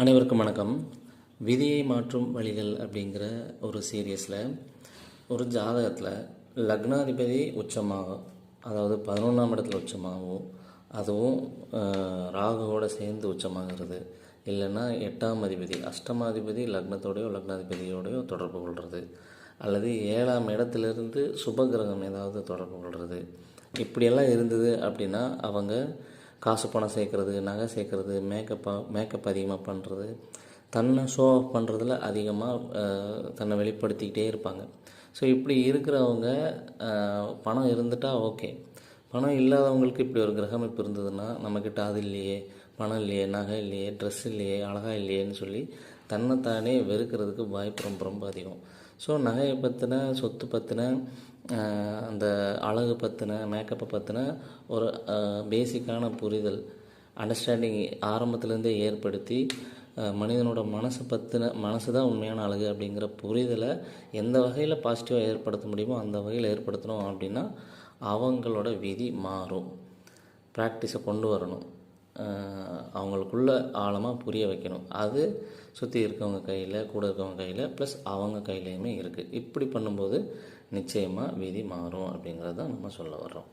அனைவருக்கும் வணக்கம். விதியை மாற்றும் வழிகள் அப்படிங்கிற ஒரு சீரியஸில் ஒரு ஜாதகத்தில் லக்னாதிபதி உச்சமாகும் அதாவது பதினொன்றாம் இடத்துல உச்சமாகவும் அதுவும் ராகுவோடு சேர்ந்து உச்சமாகிறது. இல்லைன்னா எட்டாம் அதிபதி அஷ்டமாதிபதி லக்னத்தோடையோ லக்னாதிபதியோடையோ தொடர்பு கொள்வது அல்லது ஏழாம் இடத்துலேருந்து சுபகிரகம் ஏதாவது தொடர்பு கொள்வது இப்படியெல்லாம் இருந்தது அப்படின்னா அவங்க காசு பணம் சேர்க்குறது நகை சேர்க்குறது மேக்கப் மேக்கப் அதிகமாக பண்ணுறது தன்னை ஷோ ஆஃப் பண்ணுறதுல அதிகமாக தன்னை வெளிப்படுத்திக்கிட்டே இருப்பாங்க. ஸோ இப்படி இருக்கிறவங்க பணம் இருந்துட்டால் ஓகே பணம் இல்லாதவங்களுக்கு இப்படி ஒரு கிரகம் இப்போ இருந்ததுன்னா நம்மக்கிட்ட அது இல்லையே பணம் இல்லையே நகை இல்லையே ட்ரெஸ் இல்லையே அழகா இல்லையேன்னு சொல்லி தன்னைத்தானே வெறுக்கிறதுக்கு வாய்ப்பு ரொம்ப ரொம்ப அதிகம். ஸோ நகையை பற்றின சொத்து பற்றின அந்த அழகு பற்றின மேக்கப்பை பற்றின ஒரு பேசிக்கான புரிதல் அண்டர்ஸ்டாண்டிங் ஆரம்பத்துலேருந்தே ஏற்படுத்தி மனிதனோட மனசை பற்றின மனசு தான் உண்மையான அழகு அப்படிங்கிற புரிதலை எந்த வகையில் பாசிட்டிவாக ஏற்படுத்த முடியுமோ அந்த வகையில் ஏற்படுத்தணும் அப்படின்னா அவங்களோட விதி மாறும். ப்ராக்டிஸை கொண்டு வரணும். அவங்களுக்குள்ள ஆழமாக புரிய வைக்கணும். அது சுற்றி இருக்கவங்க கையில் கூட இருக்கவங்க கையில் ப்ளஸ் அவங்க கையிலையுமே இருக்குது இப்படி பண்ணும்போது நிச்சயமாக விதி மாறும் அப்படிங்கிறத நம்ம சொல்ல வர்றோம்.